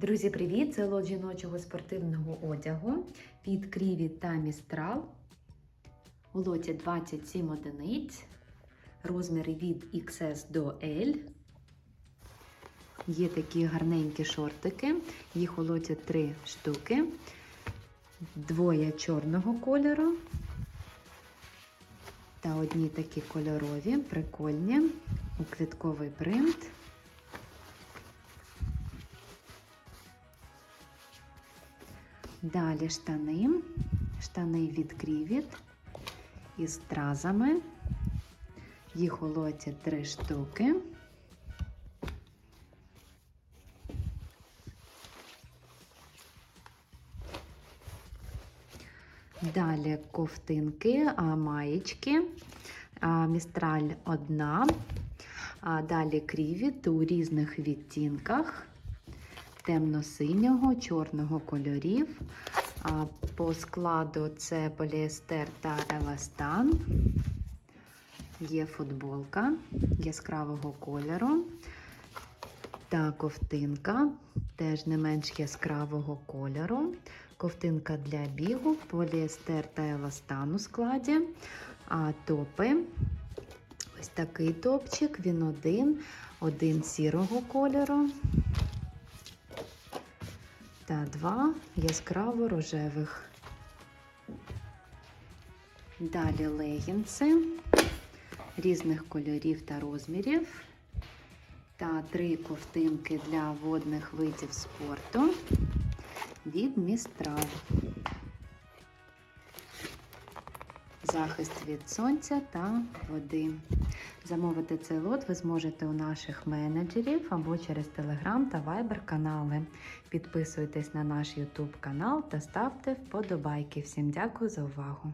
Друзі, привіт! Це лот жіночого спортивного одягу від Кріві та Містрал. У лоті 27 одиниць, розміри від XS до L. Є такі гарненькі шортики, їх у лоті 3 штуки, двоє чорного кольору та одні такі кольорові, прикольні, у квітковий принт. Далі штани, штани від Крівіт із стразами. Їх у лоті три штуки. Далі ковтинки, маєчки, містраль одна, а далі крівіт у різних відтінках темно-синього, чорного кольорів. По складу це поліестер та еластан. Є футболка яскравого кольору та ковтинка, теж не менш яскравого кольору. Ковтинка для бігу, поліестер та еластан у складі, а топи. Ось такий топчик, він один, один сірого кольору та два яскраво рожевих. Далі легінси різних кольорів та розмірів. Та три ковтинки для водних видів спорту від Містрал. Захист від сонця та води. Замовити цей лот ви зможете у наших менеджерів або через Telegram та Viber канали. Підписуйтесь на наш YouTube канал та ставте вподобайки. Всім дякую за увагу!